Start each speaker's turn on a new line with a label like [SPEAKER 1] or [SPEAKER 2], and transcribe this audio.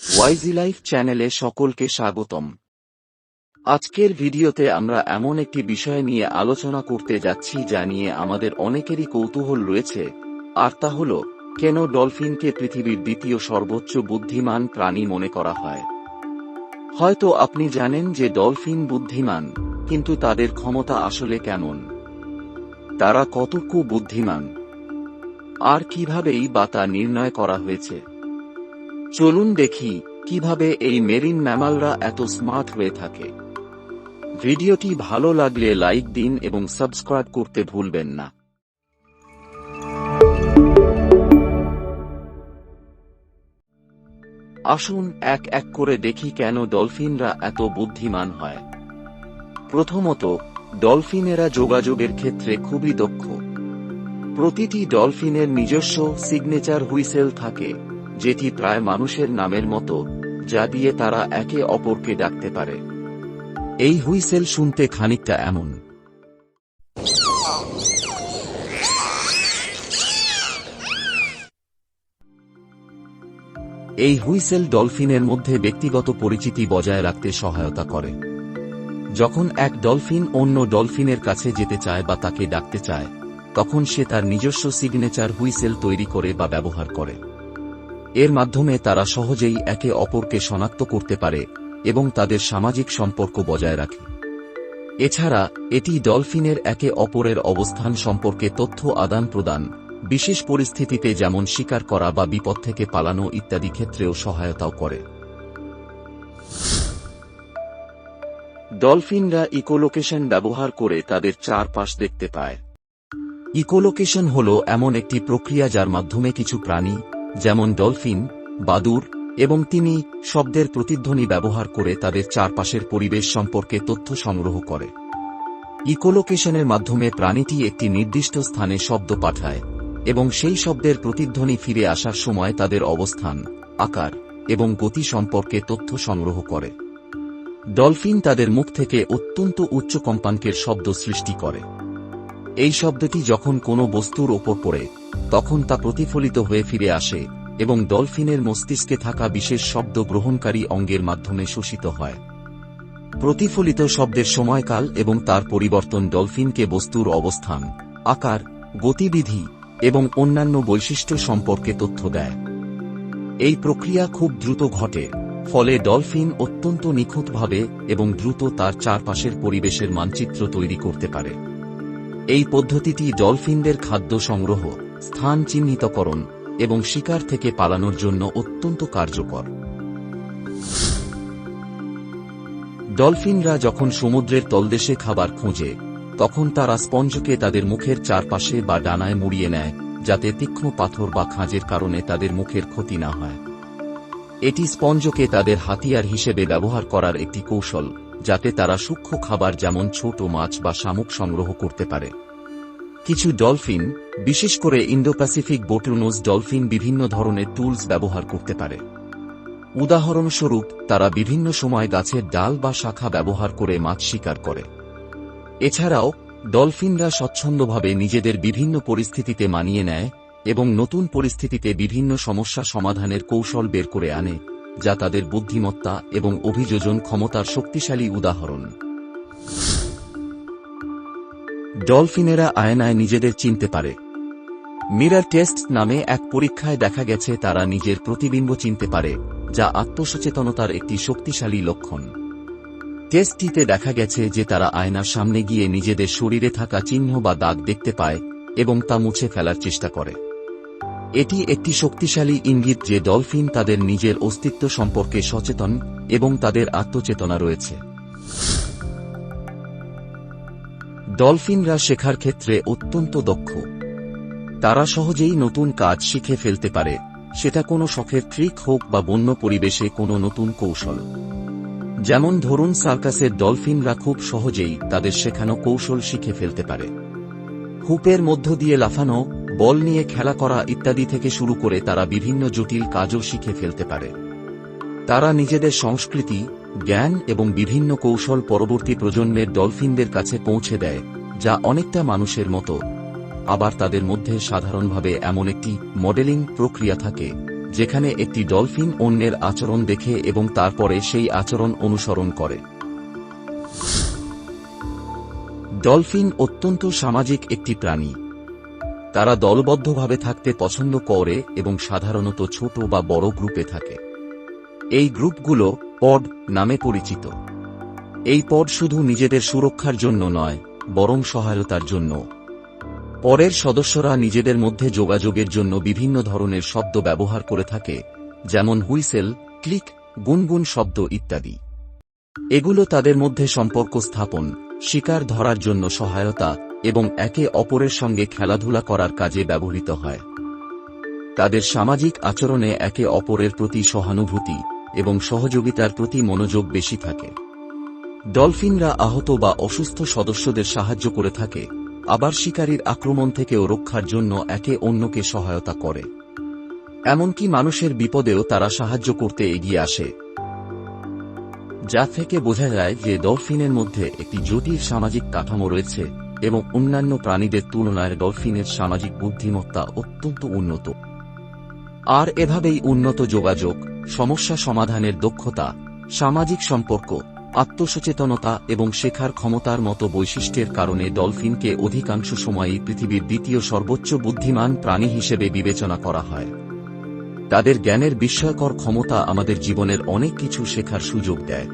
[SPEAKER 1] ওয়াইজি life চ্যানেলে সকলকে স্বাগতম। আজকের ভিডিওতে আমরা এমন একটি বিষয় নিয়ে আলোচনা করতে যাচ্ছি যা নিয়ে আমাদের অনেকেরই কৌতূহল রয়েছে, আর তা হল, কেন ডলফিনকে পৃথিবীর দ্বিতীয় সর্বোচ্চ বুদ্ধিমান প্রাণী মনে করা হয়? হয়তো আপনি জানেন যে ডলফিন বুদ্ধিমান, কিন্তু তাদের ক্ষমতা আসলে কেমন? তারা কতটুকু বুদ্ধিমান? আর কিভাবেই বা তা নির্ণয় করা হয়েছে? চলুন দেখি কীভাবে এই মেরিন ম্যামালরা এত স্মার্ট হয়ে থাকে। ভিডিওটি ভালো লাগলে লাইক দিন এবং সাবস্ক্রাইব করতে ভুলবেন না। আসুন এক এক করে দেখি কেন ডলফিনরা এত বুদ্ধিমান হয়। প্রথমত, ডলফিনেরা যোগাযোগের ক্ষেত্রে খুবই দক্ষ। প্রতিটি ডলফিনের নিজস্ব সিগনেচার হুইসেল থাকে। যেটি প্রায় মানুষের নামের মতো, যা দিয়ে তারা একে অপরকে ডাকতে পারে। এই হুইসেল শুনতে খানিকটা এমন। এই হুইসেল ডলফিনের মধ্যে ব্যক্তিগত পরিচিতি বজায় রাখতে সহায়তা করে। যখন এক ডলফিন অন্য ডলফিনের কাছে যেতে চায় বা তাকে ডাকতে চায়, তখন সে তার নিজস্ব সিগনেচার হুইসেল তৈরি করে বা ব্যবহার করে। এর মাধ্যমে তারা সহজেই একে অপরকে শনাক্ত করতে পারে এবং তাদের সামাজিক সম্পর্ক বজায় রাখে। এছাড়া, এটি ডলফিনের একে অপরের অবস্থান সম্পর্কে তথ্য আদান প্রদান, বিশেষ পরিস্থিতিতে যেমন শিকার করা বা বিপদ থেকে পালানো ইত্যাদি ক্ষেত্রেও সহায়তাও করে। ডলফিনরা ইকোলোকেশন ব্যবহার করে তাদের চারপাশ দেখতে পায়। ইকোলোকেশন হল এমন একটি প্রক্রিয়া যার মাধ্যমে কিছু প্রাণী যেমন ডলফিন, বাদুর এবং তিনি শব্দের প্রতিধ্বনি ব্যবহার করে তাদের চারপাশের পরিবেশ সম্পর্কে তথ্য সংগ্রহ করে। ইকোলোকেশনের মাধ্যমে প্রাণীটি একটি নির্দিষ্ট স্থানে শব্দ পাঠায় এবং সেই শব্দের প্রতিধ্বনি ফিরে আসার সময় তাদের অবস্থান, আকার এবং গতি সম্পর্কে তথ্য সংগ্রহ করে। ডলফিন তাদের মুখ থেকে অত্যন্ত উচ্চ কম্পাঙ্কের শব্দ সৃষ্টি করে। এই শব্দটি যখন কোনো বস্তুর ওপর পড়ে, তখন তা প্রতিফলিত হয়ে ফিরে আসে, এবং ডলফিনের মস্তিষ্কে থাকা বিশেষ শব্দ গ্রহণকারী অঙ্গের মাধ্যমে শোষিত হয়। প্রতিফলিত শব্দের সময়কাল এবং তার পরিবর্তন ডলফিনকে বস্তুর অবস্থান, আকার, গতিবিধি এবং অন্যান্য বৈশিষ্ট্য সম্পর্কে তথ্য দেয়। এই প্রক্রিয়া খুব দ্রুত ঘটে, ফলে ডলফিন অত্যন্ত নিখুঁতভাবে এবং দ্রুত তার চারপাশের পরিবেশের মানচিত্র তৈরি করতে পারে। এই পদ্ধতিটি ডলফিনদের খাদ্য সংগ্রহ, স্থান চিহ্নিতকরণ এবং শিকার থেকে পালানোর জন্য অত্যন্ত কার্যকর। ডলফিনরা যখন সমুদ্রের তলদেশে খাবার খোঁজে, তখন তারা স্পঞ্জকে তাদের মুখের চারপাশে বা ডানায় মুড়িয়ে নেয়, যাতে তীক্ষ্ণ পাথর বা খাঁজের কারণে তাদের মুখের ক্ষতি না হয়। এটি স্পঞ্জকে তাদের হাতিয়ার হিসেবে ব্যবহার করার একটি কৌশল। যাতে তারা সূক্ষ্ম খাবার যেমন ছোট মাছ বা শামুক সংগ্রহ করতে পারে। কিছু ডলফিন, বিশেষ করে ইন্দো প্যাসিফিক বোটুনোজ ডলফিন বিভিন্ন ধরনের টুলস ব্যবহার করতে পারে। উদাহরণস্বরূপ, তারা বিভিন্ন সময় গাছের ডাল বা শাখা ব্যবহার করে মাছ শিকার করে। এছাড়াও, ডলফিনরা স্বচ্ছন্দভাবে নিজেদের বিভিন্ন পরিস্থিতিতে মানিয়ে নেয় এবং নতুন পরিস্থিতিতে বিভিন্ন সমস্যা সমাধানের কৌশল বের করে আনে। যা তাদের বুদ্ধিমত্তা এবং অভিযোজন ক্ষমতার শক্তিশালী উদাহরণ। ডলফিনেরা আয়নায় নিজেদের চিনতে পারে। মিরার টেস্ট নামে এক পরীক্ষায় দেখা গেছে তারা নিজের প্রতিবিম্ব চিনতে পারে, যা আত্মসচেতনতার একটি শক্তিশালী লক্ষণ। টেস্টটিতে দেখা গেছে যে তারা আয়নার সামনে গিয়ে নিজেদের শরীরে থাকা চিহ্ন বা দাগ দেখতে পায় এবং তা মুছে ফেলার চেষ্টা করে। এটি একটি শক্তিশালী ইঙ্গিত যে ডলফিন তাদের নিজের অস্তিত্ব সম্পর্কে সচেতন এবং তাদের আত্মচেতনা রয়েছে। ডলফিনরা শেখার ক্ষেত্রে অত্যন্ত দক্ষ। তারা সহজেই নতুন কাজ শিখে ফেলতে পারে, সেটা কোনো শখের ট্রিক হোক বা বন্য পরিবেশে কোনো নতুন কৌশল। যেমন ধরুন সার্কাসের ডলফিনরা খুব সহজেই তাদের শেখানো কৌশল শিখে ফেলতে পারে। হুপের মধ্য দিয়ে লাফানো বল নিয়ে খেলা করা ইত্যাদি থেকে শুরু করে তারা বিভিন্ন জটিল কাজও শিখে ফেলতে পারে। তারা নিজেদের সংস্কৃতি, জ্ঞান এবং বিভিন্ন কৌশল পরবর্তী প্রজন্মের ডলফিনদের কাছে পৌঁছে দেয়, যা অনেকটা মানুষের মতো। আবার তাদের মধ্যে সাধারণভাবে এমন একটি মডেলিং প্রক্রিয়া থাকে, যেখানে একটি ডলফিন অন্যের আচরণ দেখে এবং তারপরে সেই আচরণ অনুসরণ করে। ডলফিন অত্যন্ত সামাজিক একটি প্রাণী। তারা দলবদ্ধভাবে থাকতে পছন্দ করে এবং সাধারণত ছোট বা বড় গ্রুপে থাকে। এই গ্রুপগুলো পড নামে পরিচিত। এই পড শুধু নিজেদের সুরক্ষার জন্য নয়, বরং সহায়তার জন্য। পরের সদস্যরা নিজেদের মধ্যে যোগাযোগের জন্য বিভিন্ন ধরনের শব্দ ব্যবহার করে থাকে, যেমন হুইসেল, ক্লিক, গুনগুন শব্দ ইত্যাদি। এগুলো তাদের মধ্যে সম্পর্ক স্থাপন, শিকার ধরার জন্য সহায়তা এবং একে অপরের সঙ্গে খেলাধুলা করার কাজে ব্যবহৃত হয়। তাদের সামাজিক আচরণে একে অপরের প্রতি সহানুভূতি এবং সহযোগিতার প্রতি মনোযোগ বেশি থাকে। ডলফিনরা আহত বা অসুস্থ সদস্যদের সাহায্য করে থাকে, আবার শিকারীর আক্রমণ থেকেও রক্ষার জন্য একে অন্যকে সহায়তা করে। এমনকি মানুষের বিপদেও তারা সাহায্য করতে এগিয়ে আসে। যা থেকে বোঝা যায় যে ডলফিনের মধ্যে একটি জটিল সামাজিক কাঠামো রয়েছে এবং অন্যান্য প্রাণীদের তুলনায় ডলফিনের সামাজিক বুদ্ধিমত্তা অত্যন্ত উন্নত। আর এভাবেই উন্নত যোগাযোগ, সমস্যা সমাধানের দক্ষতা, সামাজিক সম্পর্ক, আত্মসচেতনতা এবং শেখার ক্ষমতার মতো বৈশিষ্ট্যের কারণে ডলফিনকে অধিকাংশ সময়ই পৃথিবীর দ্বিতীয় সর্বোচ্চ বুদ্ধিমান প্রাণী হিসেবে বিবেচনা করা হয়। তাদের জ্ঞানের বিস্ময়কর ক্ষমতা আমাদের জীবনের অনেক কিছু শেখার সুযোগ দেয়।